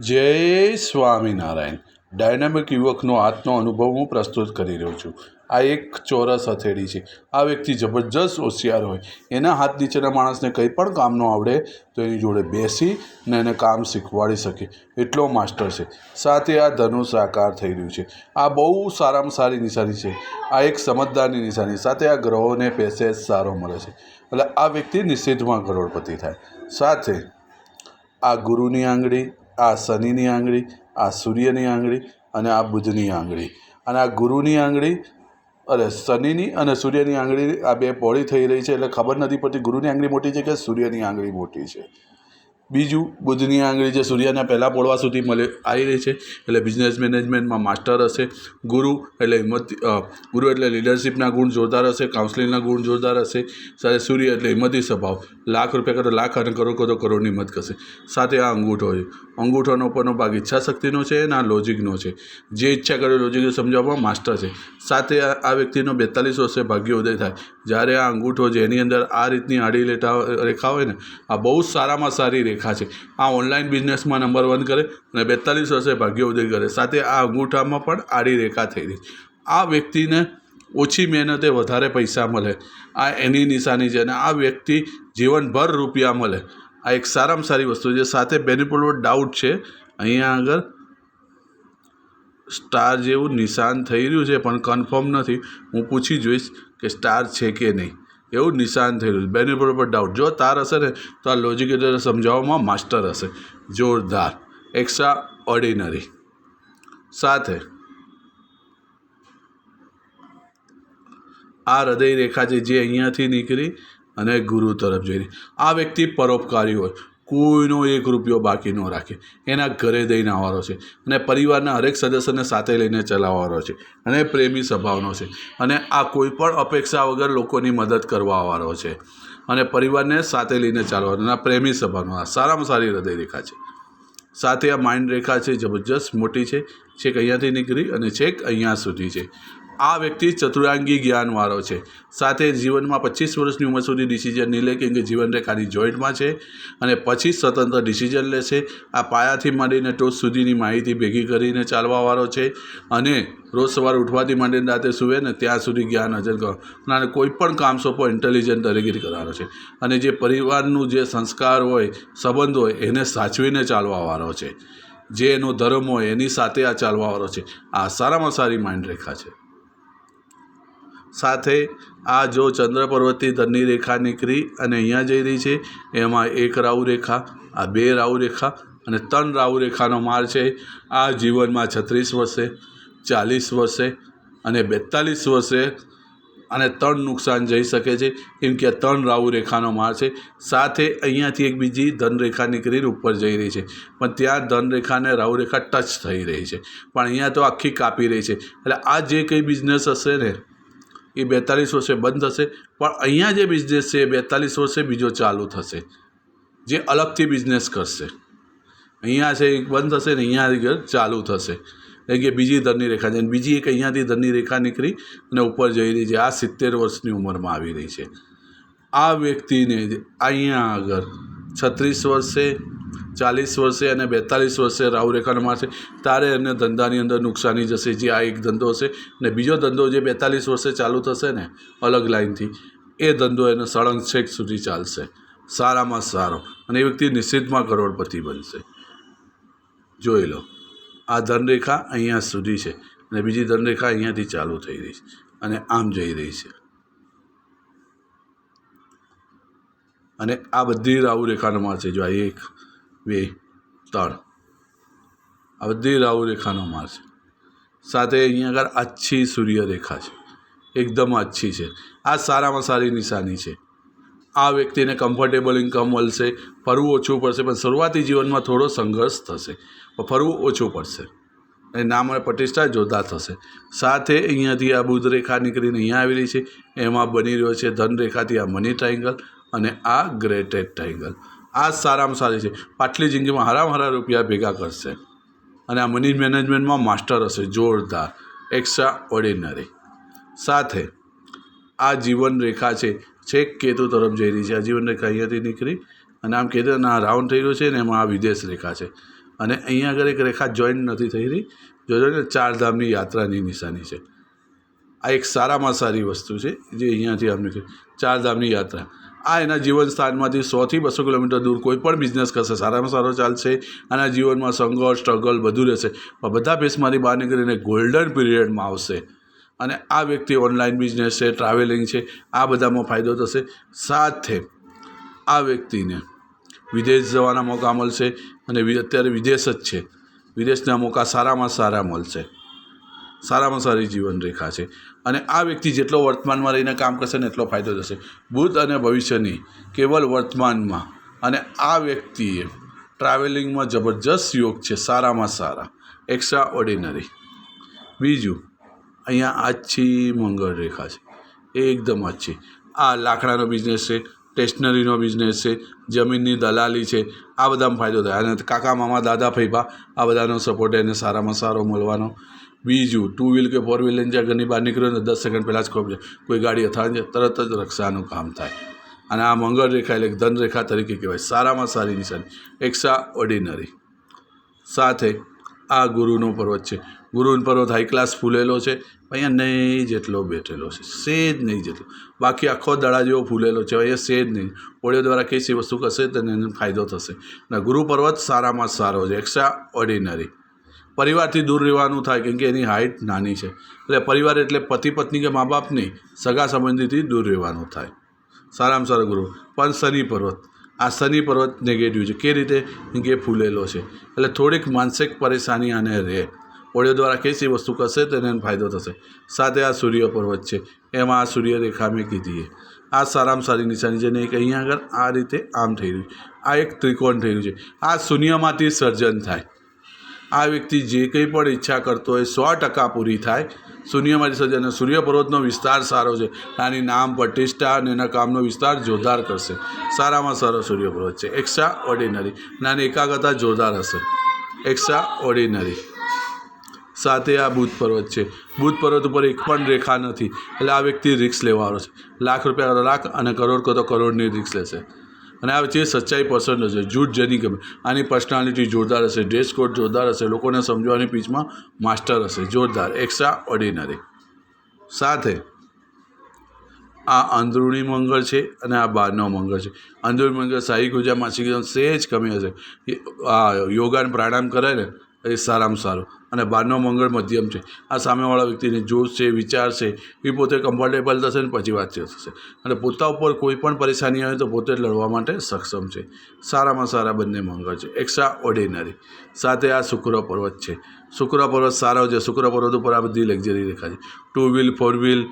જય સ્વામિનારાયણ. ડાયનામિક યુવકનો આજનો અનુભવ હું પ્રસ્તુત કરી રહ્યો છું. આ એક ચોરસ હથેળી છે. આ વ્યક્તિ જબરજસ્ત હોશિયાર હોય. એના હાથ નીચેના માણસને કંઈ પણ કામ ન આવડે તો એની જોડે બેસી ને એને કામ શીખવાડી શકે. એટલો માસ્ટર છે. સાથે આ ધનુષ આકાર થઈ રહ્યું છે. આ બહુ સારામાં સારી નિશાની છે. આ એક સમજદારની નિશાની. સાથે આ ગ્રહોને પેસેજ સારો મળે છે. એટલે આ વ્યક્તિ નિશ્ચિતમાં કરોડપતિ થાય. સાથે આ ગુરુની આંગળી આ શનિની આંગળી, આ સૂર્યની આંગળી અને આ બુધની આંગળી. અને આ ગુરુની આંગળી, અરે શનિની અને સૂર્યની આંગળી આ બે પોળી થઈ રહી છે એટલે ખબર નથી પડતી ગુરુની આંગળી મોટી છે કે સૂર્યની આંગળી મોટી છે. બીજું, બુધની આંગળી જે સૂર્યના પહેલાં પોળવા સુધી મળે આવી રહી છે એટલે બિઝનેસ મેનેજમેન્ટમાં માસ્ટર હશે. ગુરુ એટલે હિંમત ગુરુ એટલે લીડરશિપના ગુણ જોરદાર હશે, કાઉન્સલિંગના ગુણ જોરદાર હશે. સાથે સૂર્ય એટલે હિંમતી સ્વભાવ. લાખ રૂપિયા કરો, લાખ અને કરોડ કરો કરોડની હિંમત કરશે. સાથે આ અંગૂઠો છે. અંગૂઠાનો ઉપરનો ભાગ ઈચ્છા શક્તિનો છે અને આ લોજિકનો છે. જે ઈચ્છા કરે લોજિક સમજાવવામાં માસ્ટર છે. સાથે આ વ્યક્તિનો બેતાલીસ વર્ષે ભાગ્યોદય થાય. જ્યારે આ અંગૂઠો એની અંદર આ રીતની આડી લેટા, રેખા હોય ને, આ બહુ સારામાં સારી રેખા છે. આ ઓનલાઈન બિઝનેસમાં નંબર વન કરે અને બેતાલીસ વર્ષે ભાગ્યોદય કરે. સાથે આ અંગૂઠામાં પણ આડી રેખા થઈ રહી આ વ્યક્તિને ઓછી મહેનતે વધારે પૈસા મળે. આ એની નિશાની છે અને આ વ્યક્તિ જીવનભર રૂપિયા મળે. આ એક સારામાં સારી વસ્તુ છે. સાથે બેનિપોલો ડાઉટ છે. અહીંયા આગળ સ્ટાર જેવું નિશાન થઈ રહ્યું છે, પણ કન્ફર્મ નથી. હું પૂછી જોઈશ કે સ્ટાર છે કે નહીં. એવું નિશાન થઈ રહ્યું છે. બેનિપોલો પર ડાઉટ જો તાર હશે ને, તો આ લોજિકેટર સમજાવવામાં માસ્ટર હશે. જોરદાર. એક્સ્ટ્રા ઓર્ડિનરી સાથે આ હૃદય રેખા છે જે અહીંયાથી નીકળી અને ગુરુ તરફ જઈને. આ વ્યક્તિ પરોપકારી હોય. કોઈનો એક રૂપિયો બાકી ન રાખે. એના ઘરે દઈને આવવાનો છે. અને પરિવારના હરેક સદસ્યને સાથે લઈને ચલાવવાનો છે. અને પ્રેમી સ્વભાવનો છે. અને આ કોઈ પણ અપેક્ષા વગર લોકોની મદદ કરવા આવવાનો છે. અને પરિવારને સાથે લઈને ચાલવાનો અને પ્રેમી સ્વભાવનો સારામાં સારી હૃદય રેખા છે. સાથે આ માઇન્ડ રેખા છે, જબરજસ્ત મોટી છે. છેક અહીંયાથી નીકળી અને છેક અહીંયા સુધી છે. આ વ્યક્તિ ચતુરાંગી જ્ઞાનવાળો છે. સાથે જીવનમાં પચીસ વર્ષની ઉંમર સુધી ડિસિઝન નહીં લે કેમ કે જીવન રેખાની જોઈન્ટમાં છે અને પછી સ્વતંત્ર ડિસિઝન લે છે આ પાયાથી માંડીને ટોચ સુધીની માહિતી ભેગી કરીને ચાલવાવાળો છે અને રોજ સવારે ઉઠવાથી માંડીને રાતે સૂવે ને ત્યાં સુધી જ્ઞાન હાજર કરો. અને કોઈ પણ કામ સોંપો ઇન્ટેલિજન્ટ તરીકે કરવાનો છે. અને જે પરિવારનું જે સંસ્કાર હોય, સંબંધ હોય, એને સાચવીને ચાલવાવાળો છે. જે એનો ધર્મ હોય, એની સાથે આ ચાલવાવાળો છે. આ સારામાં સારી માઇન્ડ રેખા છે. સાથે આ જો ચંદ્ર પર્વતથી ધનની રેખા નીકળી અને અહીંયા જઈ રહી છે, એમાં એક રાહુ રેખા, આ બે રાહુ રેખા અને ત્રણ રાહુ રેખાનો માર છે. આ જીવનમાં છત્રીસ વર્ષે, ચાલીસ વર્ષે અને બેતાલીસ વર્ષે અને ત્રણ નુકસાન જઈ શકે છે. કેમ કે ત્રણ રાહુ રેખાનો માર છે. સાથે અહીંયાથી એક બીજી ધનરેખા નીકળીને ઉપર જઈ રહી છે. પણ ત્યાં ધનરેખાને રાહુ રેખા ટચ થઈ રહી છે. પણ અહીંયા તો આખી કાપી રહી છે. એટલે આ જે કંઈ બિઝનેસ હશે ને એ બેતાલીસ વર્ષે બંધ થશે. પણ અહીંયા જે બિઝનેસ છે એ બેતાલીસ વર્ષે બીજો ચાલુ થશે. જે અલગથી બિઝનેસ કરશે. અહીંયા છે એ બંધ થશે ને અહીંયા આગળ ચાલુ થશે. એટલે કે બીજી ધનની રેખા છે. બીજી એક અહીંયાથી ધનની રેખા નીકળી અને ઉપર જઈ રહી છે. આ સિત્તેર વર્ષની ઉંમરમાં આવી રહી છે. આ વ્યક્તિને અહીંયા આગળ છત્રીસ વર્ષે ચાલીસ વર્ષે અને બેતાલીસ વર્ષે રાહુરેખાનો રેખાનો તારે એને ધંધાની અંદર નુકસાની જશે, જે આ એક ધંધો હશે. ને બીજો ધંધો જે બેતાલીસ વર્ષે ચાલુ થશે ને, અલગ લાઇનથી એ ધંધો એને સળંગ છેક સુધી ચાલશે. સારામાં સારો. અને એ વ્યક્તિ નિશ્ચિતમાં કરોડપતિ બનશે. જોઈ લો. આ ધનરેખા અહીંયા સુધી છે. અને બીજી ધનરેખા અહીંયાથી ચાલુ થઈ રહી છે. અને આમ જઈ રહી છે. અને આ બધી રાહુ રેખાનો માર છે. જો આ એક બે ત્રણ આ બધી રાહુ રેખાનો માર છે. સાથે અહીંયા આગળ આછી સૂર્યરેખા છે. એકદમ આછી છે. આ સારામાં સારી નિશાની છે. આ વ્યક્તિને કમ્ફર્ટેબલ ઇન્કમ મળશે, ફરવું ઓછું પડશે, પણ શરૂઆતી જીવનમાં થોડો સંઘર્ષ થશે. ફરવું ઓછું પડશે. અને નામ અને પ્રતિષ્ઠા જોતા થશે. સાથે અહીંયાથી આ બુધ રેખા નીકળીને અહીંયા આવેલી છે. એમાં બની રહ્યો છે ધન રેખાથી આ મની ટ્રાયંગલ અને આ ગ્રેટેડ ટ્રાયંગલ આ સારામાં સારી છે. પાટલી જિંદગીમાં હરામ હરા રૂપિયા ભેગા કરશે. અને આ મની મેનેજમેન્ટમાં માસ્ટર હશે, જોરદાર એક્સ્ટ્રા ઓર્ડિનરી સાથે, આ જીવન રેખા છે, છેક કેતુ તરફ જઈ રહી છે. આ જીવન રેખા અહીંયાથી નીકળી અને આમ કેતુ આ રાઉન્ડ થઈ રહ્યો છે ને એમાં આ વિદેશ રેખા છે. અને અહીંયા આગળ એક રેખા જોઈન્ટ નથી થઈ રહી. જોજો ને ચારધામની યાત્રાની નિશાની છે. આ એક સારામાં સારી વસ્તુ છે, જે અહીંયાથી આમ નીકળી. ચારધામની યાત્રા. આ એના જીવન સ્થાનમાંથી સોથી બસો કિલોમીટર દૂર કોઈ પણ બિઝનેસ કરશે. સારામાં સારો ચાલશે આના જીવનમાં સંઘર્ષ સ્ટ્રગલ બધું રહેશે. પણ બધા ફેસમાંથી બહાર નીકળીને ગોલ્ડન પીરિયડમાં આવશે. અને આ વ્યક્તિ ઓનલાઈન બિઝનેસ છે ટ્રાવેલિંગ છે, આ બધામાં ફાયદો થશે. સાથે આ વ્યક્તિને વિદેશ જવાના મોકા મળશે અને અત્યારે વિદેશ જ છે. વિદેશના મોકા સારામાં સારા મળશે. સારામાં સારી જીવનરેખા છે. અને આ વ્યક્તિ જેટલો વર્તમાનમાં રહીને કામ કરશે ને એટલો ફાયદો થશે. ભૂત અને ભવિષ્યની કેવલ વર્તમાનમાં અને આ વ્યક્તિએ ટ્રાવેલિંગમાં જબરજસ્ત યોગ છે, સારામાં સારા એક્સ્ટ્રા ઓર્ડિનરી બીજું, અહીંયા આછી મંગળ રેખા છે. એકદમ આછી. આ લાકડાનો બિઝનેસ છે સ્ટેશનરીનો બિઝનેસ છે, જમીનની દલાલી છે, આ બધામાં ફાયદો થાય. અને કાકા, મામા, દાદા ફૈબા આ બધાનો સપોર્ટ એને સારામાં સારો મળવાનો. બીજું ટુ વ્હીલ કે ફોર વ્હીલ લઈને જ્યાં ઘરની બહાર નીકળ્યો ને દસ સેકન્ડ પહેલાં જ ખબર છે કોઈ ગાડી અથડાય તરત જ રક્ષાનું કામ થાય. અને આ મંગળ રેખા એટલે ધન રેખા તરીકે કહેવાય. સારામાં સારી નિશાની. એક્સ્ટ્રા ઓર્ડિનરી સાથે આ ગુરુનો પર્વત છે. ગુરુનો પર્વત હાઈ ક્લાસ ફૂલેલો છે. અહીંયા નહીં જેટલો બેઠેલો છે. સેજ નહીં જેટલો. બાકી આખો દડા જેવો ફૂલેલો છે. અહીંયા સેજ નહીં. ઓળિયો દ્વારા કઈ વસ્તુ કરશે તેને ફાયદો થશે. અને ગુરુ પર્વત સારામાં સારો છે. એક્સ્ટ્રા ઓર્ડિનરી પરિવારથી દૂર રહેવાનું થાય કેમ કે એની હાઇટ નાની છે. એટલે પરિવાર એટલે પતિ, પત્ની કે મા બાપ નહીં, સગા સંબંધીથી દૂર રહેવાનું થાય. સારામાં સારો ગુરુ. પણ શનિ પર્વત. આ શનિ પર્વત નેગેટિવ છે. કે રીતે? કે ફૂલેલો છે. એટલે થોડીક માનસિક પરેશાની આને રહે. ઓળિયો દ્વારા કેસી વસ્તુ કરશે તો એને ફાયદો થશે. સાથે આ સૂર્ય પર્વત છે. એમાં આ સૂર્ય રેખા મેં કીધી આ સારામાં સારી નિશાની છે ને એક અહીંયા આગળ આ રીતે આમ થઈ રહ્યું આ એક ત્રિકોણ થઈ રહ્યું છે. આ શૂન્યમાંથી સર્જન થાય. આ વ્યક્તિ જે કંઈ પણ ઈચ્છા કરતો હોય, સો ટકા પૂરી થાય. શૂન્યમાંથી સજ્જ અને સૂર્ય પર્વતનો વિસ્તાર સારો છે. આની નામ પ્રતિષ્ઠા અને એના કામનો વિસ્તાર જોરદાર કરશે. સારામાં સારો સૂર્ય પર્વત છે. એક્સ્ટ્રા ઓર્ડિનરી નાની એકાગ્રતા જોરદાર હશે. એક્સ્ટ્રા ઓર્ડિનરી સાથે આ બુધ પર્વત છે. બુધ પર્વત ઉપર એક પણ રેખા નથી. એટલે આ વ્યક્તિ રિક્સ લેવાનો છે. લાખ રૂપિયા લાખ અને કરોડ કહો તો કરોડની રિક્સ લેશે. અને આ વચ્ચે સચ્ચાઈ પસંદ હશે, જૂઠ જેની ગમે આની પર્સનાલિટી જોરદાર હશે ડ્રેસ કોડ જોરદાર હશે, લોકોને સમજવાની પીચમાં માસ્ટર હશે, જોરદાર એક્સ્ટ્રા ઓર્ડિનરી સાથે આ અંદરૂણી મંગળ છે અને આ બહારનો મંગળ છે. અંદરૂણી મંગળ સાહી ગુજા માસિક સહેજ કમી હશે. આ યોગાન પ્રાણાયામ કરે ને, એ સારામાં સારું. અને બહારનો મંગળ મધ્યમ છે. આ સામેવાળા વ્યક્તિને જોશ છે, વિચાર છે, એ પોતે કમ્ફર્ટેબલ થશે ને પછી વાતચીત થશે. અને પોતા ઉપર કોઈ પણ પરેશાની આવે તો પોતે લડવા માટે સક્ષમ છે. સારામાં સારા બંને મંગળ છે. એક્સ્ટ્રા ઓર્ડિનરી સાથે આ શુક્ર પર્વત છે. શુક્ર પર્વત સારો છે. શુક્ર પર્વત ઉપર આ બધી લક્ઝરી રેખા છે. ટુ વ્હીલ ફોર વ્હીલ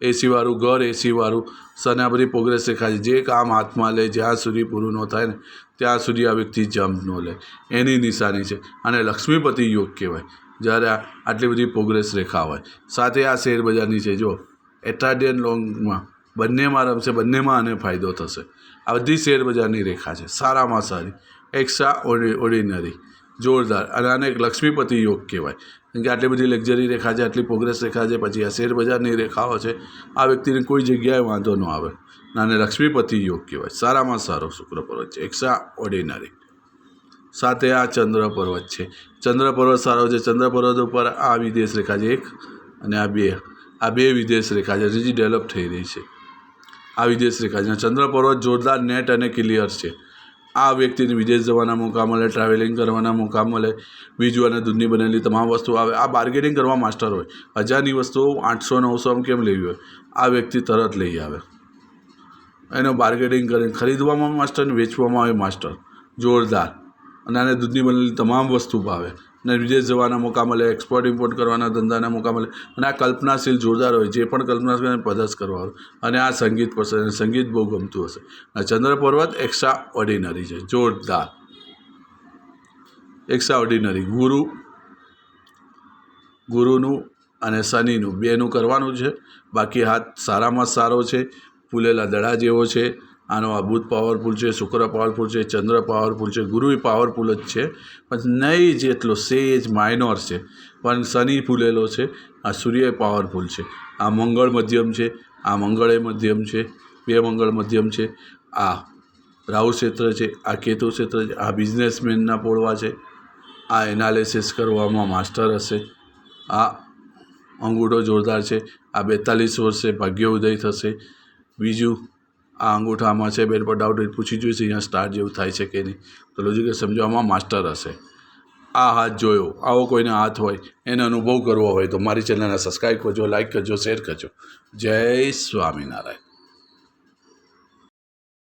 એસીવાળું ઘર એસીવાળું સને આ બધી પ્રોગ્રેસ દેખાય છે. જે કામ હાથમાં લે, જ્યાં સુધી પૂરું ન થાય ને, ત્યાં સુધી આ વ્યક્તિ જમ્પ ન લે. એની નિશાની છે. અને લક્ષ્મીપતિ યોગ કહેવાય. જ્યારે આટલી બધી પ્રોગ્રેસ રેખા હોય. સાથે આ શેર બજારની છે. જો એટ્રાડિયન લોંગમાં બંનેમાં રમશે, બંનેમાં આને ફાયદો થશે. આ બધી શેર રેખા છે. સારામાં સારી એક્સ્ટ્રા ઓર્ડિનરી જોરદાર, અને આને લક્ષ્મીપતિ યોગ કહેવાય. કેમ કે આટલી બધી લક્ઝરી રેખા છે, આટલી પ્રોગ્રેસ રેખા છે, પછી આ શેર બજારની રેખાઓ છે, આ વ્યક્તિને કોઈ જગ્યાએ વાંધો ન આવે. અને લક્ષ્મીપતિ યોગ કહેવાય. સારામાં સારો શુક્ર પર્વત છે. એક્સ્ટ્રા ઓર્ડિનરી સાથે આ ચંદ્ર પર્વત છે. ચંદ્ર પર્વત સારો છે. ચંદ્ર પર્વત ઉપર આ વિદેશ રેખા છે એક અને આ બે. આ બે વિદેશ રેખા છે. હજી ડેવલપ થઈ રહી છે. આ વિદેશ રેખા છે. ચંદ્ર પર્વત જોરદાર નેટ અને ક્લિયર છે. આ વ્યક્તિને વિદેશ જવાના મોકા મળે ટ્રાવેલિંગ કરવાના મોકા મળે, બીજું અને દૂધની બનેલી તમામ વસ્તુઓ આવે. આ બાર્ગેનિંગ કરવા માસ્ટર હોય. હજારની વસ્તુઓ આઠસો નવસોમાં કેમ લેવી હોય? આ વ્યક્તિ તરત લઈ આવે. એનો બાર્ગેનિંગ કરીને ખરીદવામાં માસ્ટર અને વેચવામાં આવે માસ્ટર જોરદાર. અને આને દૂધની બનેલી તમામ વસ્તુ ભાવે. અને વિદેશ જવાના મોકા મળે એક્સપોર્ટ ઇમ્પોર્ટ કરવાના ધંધાના મોકા મળે. અને આ કલ્પનાશીલ જોરદાર હોય, જે પણ કલ્પનાશીલ પદાર્થ કરવા હોય અને આ સંગીત પસંદ સંગીત બહુ ગમતું હશે. અને ચંદ્ર પર્વત એક્સ્ટ્રા ઓર્ડિનરી છે, જોરદાર. એક્સ્ટ્રા ઓર્ડિનરી ગુરુ, ગુરુનું અને શનિનું બેનું કરવાનું છે. બાકી હાથ સારામાં સારો છે, ફૂલેલા દડા જેવો છે. આનો આ બુધ પાવરફુલ છે, શુક્ર પાવરફુલ છે, ચંદ્ર પાવરફુલ છે ગુરુ પાવરફુલ જ છે, પણ નહીં જેટલો સેજ માઇનોર છે. પણ શનિ ફૂલેલો છે, આ સૂર્ય પાવરફુલ છે. આ મંગળ મધ્યમ છે, આ મંગળે મધ્યમ છે, બે મંગળ મધ્યમ છે. આ રાહુ ક્ષેત્ર છે, આ કેતુ ક્ષેત્ર છે, આ બિઝનેસમેનના પોળવા છે, આ એનાલિસિસ કરવામાં માસ્ટર હશે. આ અંગૂઠો જોરદાર છે, આ બેતાલીસ વર્ષે ભાગ્ય ઉદય થશે. બીજું આ અંગૂઠામાં છે, બેન પર ડાઉટ પૂછી જોઈશ, અહીંયા સ્ટાર જેવું થાય છે કે નહીં. તો લોજિકલ સમજવામાં માસ્ટર હશે. આ હાથ જોયો, આવો કોઈને હાથ હોય, એને અનુભવ કરવો હોય તો મારી ચેનલને સબસ્ક્રાઈબ કરજો લાઈક કરજો શેર કરજો. જય સ્વામિનારાયણ.